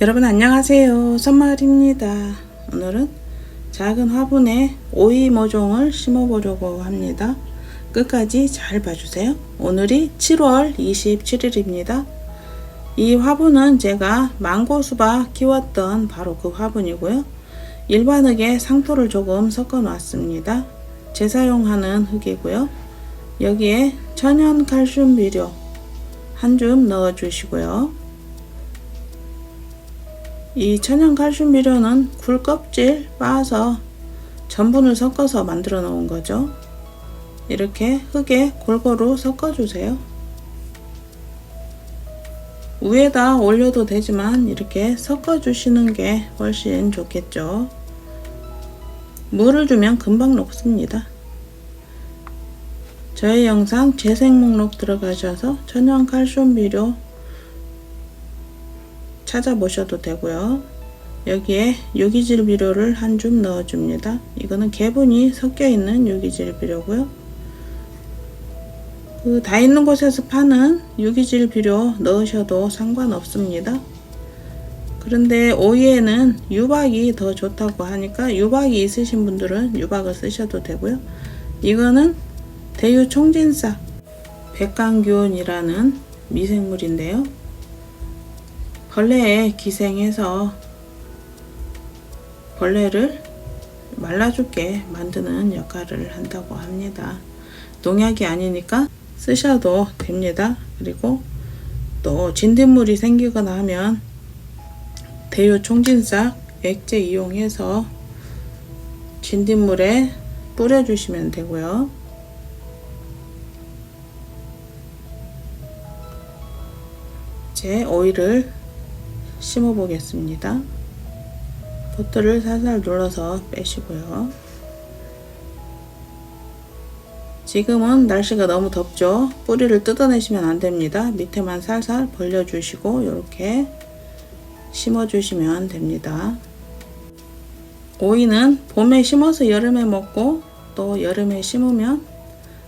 여러분 안녕하세요. 선마을입니다. 오늘은 작은 화분에 오이 모종을 심어 보려고 합니다. 끝까지 잘 봐주세요. 오늘이 7월 27일입니다. 이 화분은 제가 망고 수박 키웠던 바로 그 화분이고요. 일반 흙에 상토를 조금 섞어 놨습니다. 재사용하는 흙이고요. 여기에 천연 칼슘 비료 한 줌 넣어 주시고요 이 천연 칼슘 비료는 굴 껍질 빻아서 전분을 섞어서 만들어 놓은 거죠. 이렇게 흙에 골고루 섞어 주세요. 위에다 올려도 되지만 이렇게 섞어 주시는 게 훨씬 좋겠죠. 물을 주면 금방 녹습니다. 저의 영상 재생 목록 들어가셔서 천연 칼슘 비료 찾아보셔도 되고요. 여기에 유기질 비료를 한 줌 넣어줍니다. 이거는 개분이 섞여 있는 유기질 비료고요. 그 다 있는 곳에서 파는 유기질 비료 넣으셔도 상관없습니다. 그런데 오이에는 유박이 더 좋다고 하니까 유박이 있으신 분들은 유박을 쓰셔도 되고요. 이거는 대유 총진싹 백강균이라는 미생물인데요. 벌레에 기생해서 벌레를 말라죽게 만드는 역할을 한다고 합니다. 농약이 아니니까 쓰셔도 됩니다. 그리고 또 진딧물이 생기거나 하면 대유 총진싹 액제 이용해서 진딧물에 뿌려주시면 되고요. 이제 오일을 심어 보겠습니다. 버터를 살살 눌러서 빼시고요. 지금은 날씨가 너무 덥죠. 뿌리를 뜯어내시면 안 됩니다. 밑에만 살살 벌려주시고 이렇게 심어주시면 됩니다. 오이는 봄에 심어서 여름에 먹고 또 여름에 심으면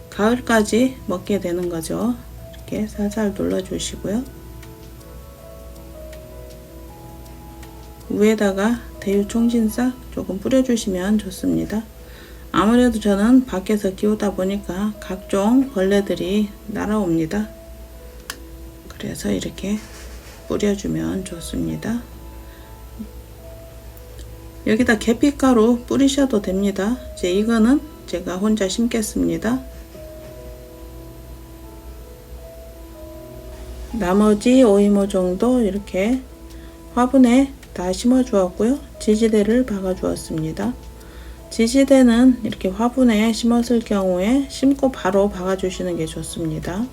가을까지 먹게 되는 거죠. 이렇게 살살 눌러주시고요. 위에다가 대유 총진싹 조금 뿌려주시면 좋습니다. 아무래도 저는 밖에서 키우다 보니까 각종 벌레들이 날아옵니다. 그래서 이렇게 뿌려주면 좋습니다. 여기다 계피가루 뿌리셔도 됩니다. 이제 이거는 제가 혼자 심겠습니다. 나머지 오이모 정도 이렇게 화분에 다 심어 주었고요. 지지대를 박아 주었습니다. 지지대는 이렇게 화분에 심었을 경우에 심고 바로 박아 주시는 게 좋습니다.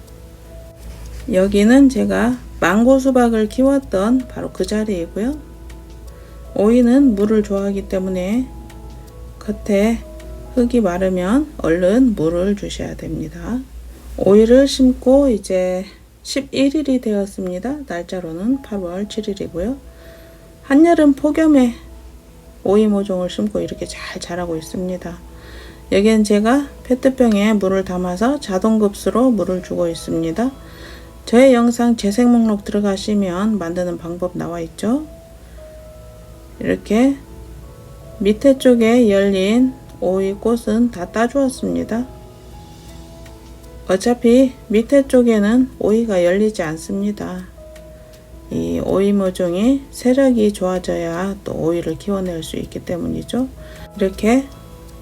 여기는 제가 망고 수박을 키웠던 바로 그 자리이고요. 오이는 물을 좋아하기 때문에 겉에 흙이 마르면 얼른 물을 주셔야 됩니다. 오이를 심고 이제 11일이 되었습니다. 날짜로는 8월 7일이고요. 한여름 폭염에 오이 모종을 심고 이렇게 잘 자라고 있습니다. 여기는 제가 페트병에 물을 담아서 자동급수로 물을 주고 있습니다. 저의 영상 재생 목록 들어가시면 만드는 방법 나와 있죠. 이렇게 밑에 쪽에 열린 오이 꽃은 다 따주었습니다. 어차피 밑에 쪽에는 오이가 열리지 않습니다. 이 오이 모종이 세력이 좋아져야 또 오이를 키워낼 수 있기 때문이죠. 이렇게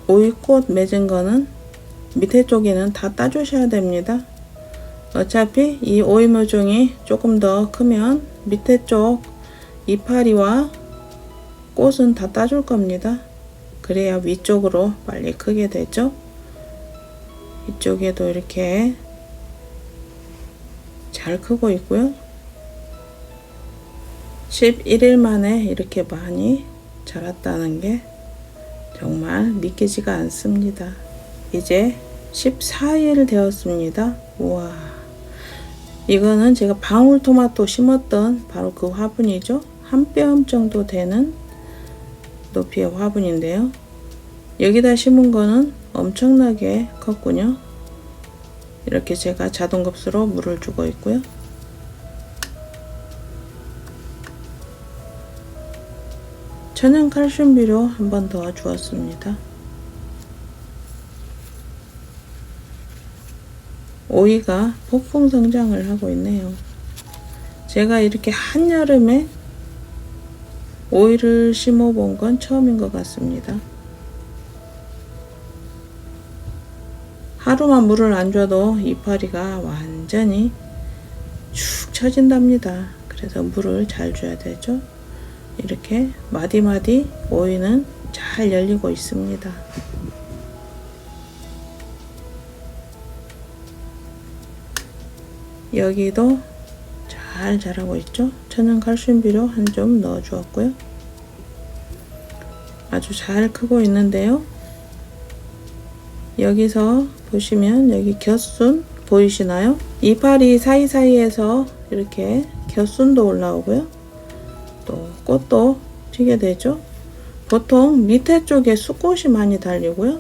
오이꽃 맺은 거는 밑에 쪽에는 다 따주셔야 됩니다. 어차피 이 오이 모종이 조금 더 크면 밑에 쪽 이파리와 꽃은 다 따줄 겁니다. 그래야 위쪽으로 빨리 크게 되죠. 이쪽에도 이렇게 잘 크고 있고요. 11일 만에 이렇게 많이 자랐다는 게 정말 믿기지가 않습니다. 이제 14일 되었습니다. 우와. 이거는 제가 방울토마토 심었던 바로 그 화분이죠. 한 뼘 정도 되는 높이의 화분인데요. 여기다 심은 거는 엄청나게 컸군요. 이렇게 제가 자동급수로 물을 주고 있고요. 천연 칼슘 비료 한 번 더 주었습니다. 오이가 폭풍 성장을 하고 있네요. 제가 이렇게 한여름에 오이를 심어 본 건 처음인 것 같습니다. 하루만 물을 안 줘도 이파리가 완전히 축 처진답니다. 그래서 물을 잘 줘야 되죠. 이렇게 마디마디 오이는 잘 열리고 있습니다. 여기도 잘 자라고 있죠. 천연 칼슘 비료 한 점 넣어 주었고요. 아주 잘 크고 있는데요. 여기서 보시면 여기 곁순 보이시나요? 이파리 사이사이에서 이렇게 곁순도 올라오고요. 또 꽃도 튀게 되죠. 보통 밑에 쪽에 수꽃이 많이 달리고요.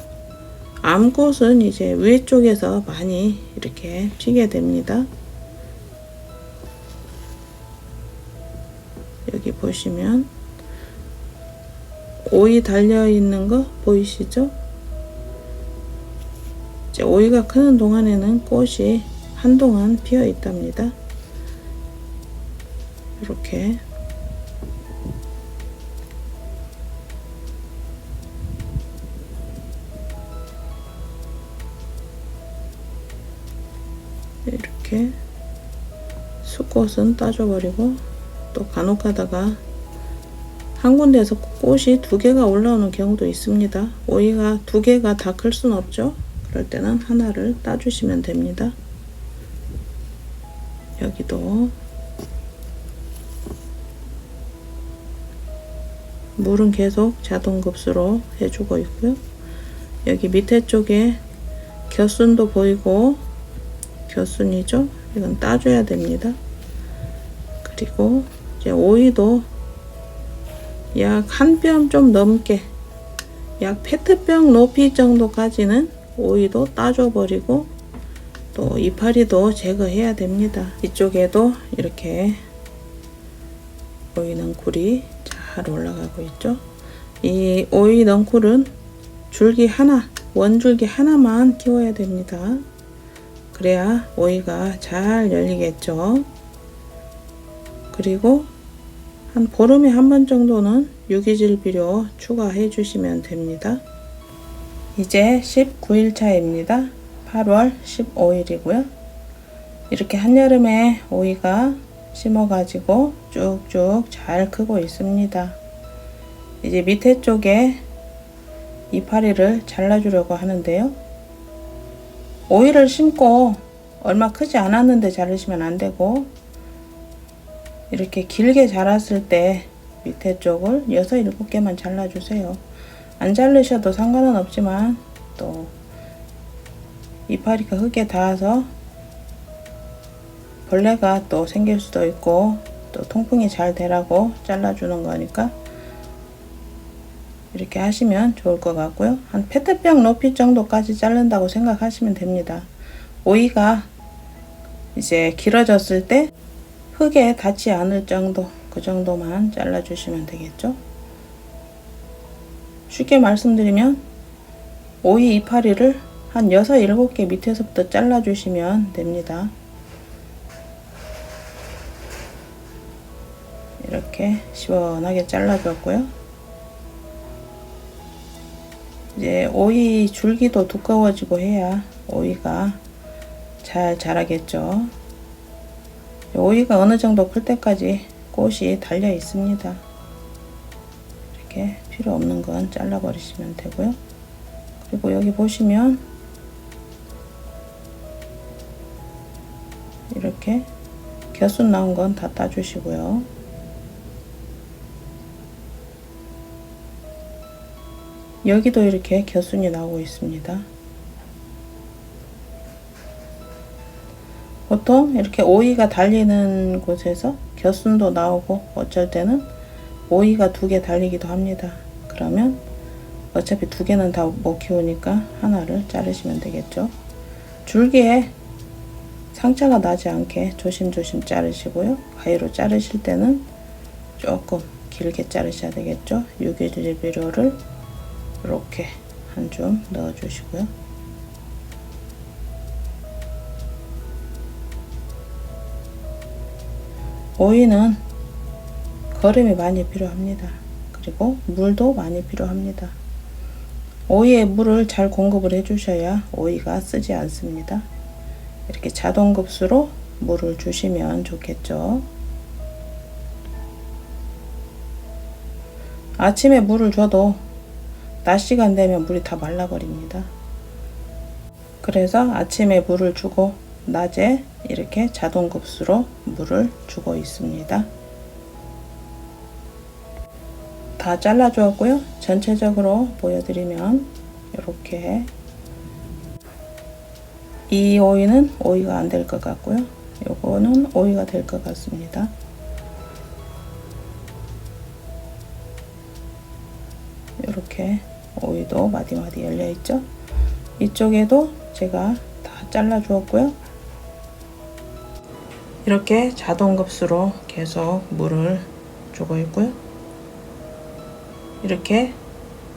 암꽃은 이제 위에 쪽에서 많이 이렇게 튀게 됩니다. 여기 보시면 오이 달려 있는 거 보이시죠? 이제 오이가 크는 동안에는 꽃이 한동안 피어 있답니다. 이렇게 이렇게 수꽃은 따줘버리고 또 간혹 가다가 한 군데에서 꽃이 두 개가 올라오는 경우도 있습니다. 오이가 두 개가 다 클 순 없죠. 그럴 때는 하나를 따주시면 됩니다. 여기도 물은 계속 자동 급수로 해주고 있고요. 여기 밑에 쪽에 곁순도 보이고 곁순이죠. 이건 따줘야 됩니다. 그리고 이제 오이도 약 한 뼘 좀 넘게 약 페트병 높이 정도까지는 오이도 따줘 버리고 또 이파리도 제거해야 됩니다. 이쪽에도 이렇게 오이 넝쿨이 잘 올라가고 있죠. 이 오이 넝쿨은 줄기 하나, 원줄기 하나만 키워야 됩니다. 그래야 오이가 잘 열리겠죠. 그리고 한 보름에 한 번 정도는 유기질 비료 추가해 주시면 됩니다. 이제 19일 차입니다. 8월 15일이고요. 이렇게 한여름에 오이가 심어가지고 쭉쭉 잘 크고 있습니다. 이제 밑에 쪽에 이파리를 잘라주려고 하는데요. 오이를 심고 얼마 크지 않았는데 자르시면 안 되고 이렇게 길게 자랐을 때 밑에 쪽을 6, 7개만 잘라주세요. 안 자르셔도 상관은 없지만 또 이파리가 흙에 닿아서 벌레가 또 생길 수도 있고 또 통풍이 잘 되라고 잘라주는 거니까 이렇게 하시면 좋을 것 같고요. 한 페트병 높이 정도까지 자른다고 생각하시면 됩니다. 오이가 이제 길어졌을 때 흙에 닿지 않을 정도 그 정도만 잘라주시면 되겠죠. 쉽게 말씀드리면 오이 이파리를 한 6, 7개 밑에서부터 잘라주시면 됩니다. 이렇게 시원하게 잘라줬고요. 이제 오이 줄기도 두꺼워지고 해야 오이가 잘 자라겠죠. 오이가 어느 정도 클 때까지 꽃이 달려 있습니다. 이렇게 필요 없는 건 잘라 버리시면 되고요. 그리고 여기 보시면 이렇게 곁순 나온 건 다 따주시고요. 여기도 이렇게 곁순이 나오고 있습니다. 보통 이렇게 오이가 달리는 곳에서 곁순도 나오고 어쩔 때는 오이가 두 개 달리기도 합니다. 그러면 어차피 두 개는 다 못 키우니까 하나를 자르시면 되겠죠. 줄기에 상처가 나지 않게 조심조심 자르시고요. 가위로 자르실 때는 조금 길게 자르셔야 되겠죠. 유기질비료를 이렇게 한 줌 넣어주시고요. 오이는 거름이 많이 필요합니다. 그리고 물도 많이 필요합니다. 오이에 물을 잘 공급을 해주셔야 오이가 쓰지 않습니다. 이렇게 자동급수로 물을 주시면 좋겠죠. 아침에 물을 줘도 낮 시간 되면 물이 다 말라버립니다. 그래서 아침에 물을 주고 낮에 이렇게 자동급수로 물을 주고 있습니다. 다 잘라 주었고요. 전체적으로 보여드리면 이렇게 이 오이는 오이가 안 될 것 같고요. 요거는 오이가 될 것 같습니다. 이렇게 오이도 마디마디 열려 있죠. 이쪽에도 제가 다 잘라 주었고요. 이렇게 자동급수로 계속 물을 주고 있고요. 이렇게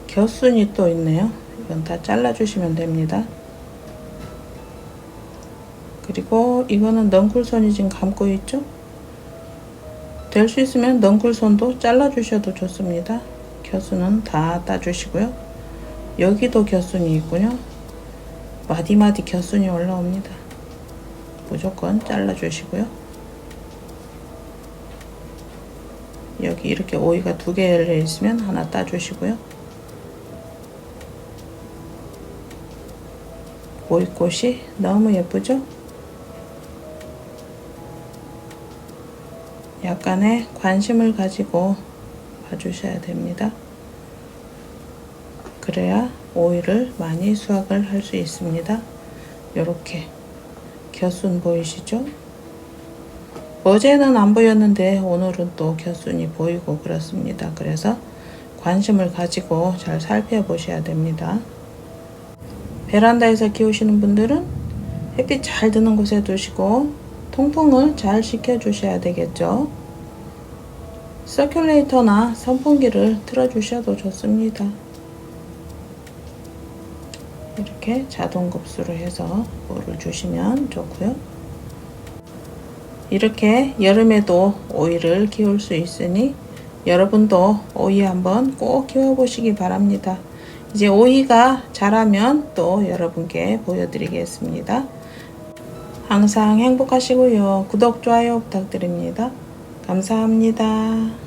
겨순이 또 있네요. 이건 다 잘라 주시면 됩니다. 그리고 이거는 넝쿨선이 지금 감고 있죠? 될 수 있으면 넝쿨선도 잘라 주셔도 좋습니다. 겨순은 다 따주시고요. 여기도 겨순이 있군요. 마디마디 겨순이 올라옵니다. 무조건 잘라 주시고요. 여기 이렇게 오이가 두개 열려 있으면 하나 따주시고요. 오이꽃이 너무 예쁘죠? 약간의 관심을 가지고 봐주셔야 됩니다. 그래야 오이를 많이 수확을 할 수 있습니다. 이렇게 겨순 보이시죠? 어제는 안 보였는데 오늘은 또 겨순이 보이고 그렇습니다. 그래서 관심을 가지고 잘 살펴보셔야 됩니다. 베란다에서 키우시는 분들은 햇빛 잘 드는 곳에 두시고 통풍을 잘 시켜주셔야 되겠죠. 서큘레이터나 선풍기를 틀어주셔도 좋습니다. 이렇게 자동 급수로 해서 물을 주시면 좋고요. 이렇게 여름에도 오이를 키울 수 있으니 여러분도 오이 한번 꼭 키워보시기 바랍니다. 이제 오이가 자라면 또 여러분께 보여드리겠습니다. 항상 행복하시고요. 구독, 좋아요 부탁드립니다. 감사합니다.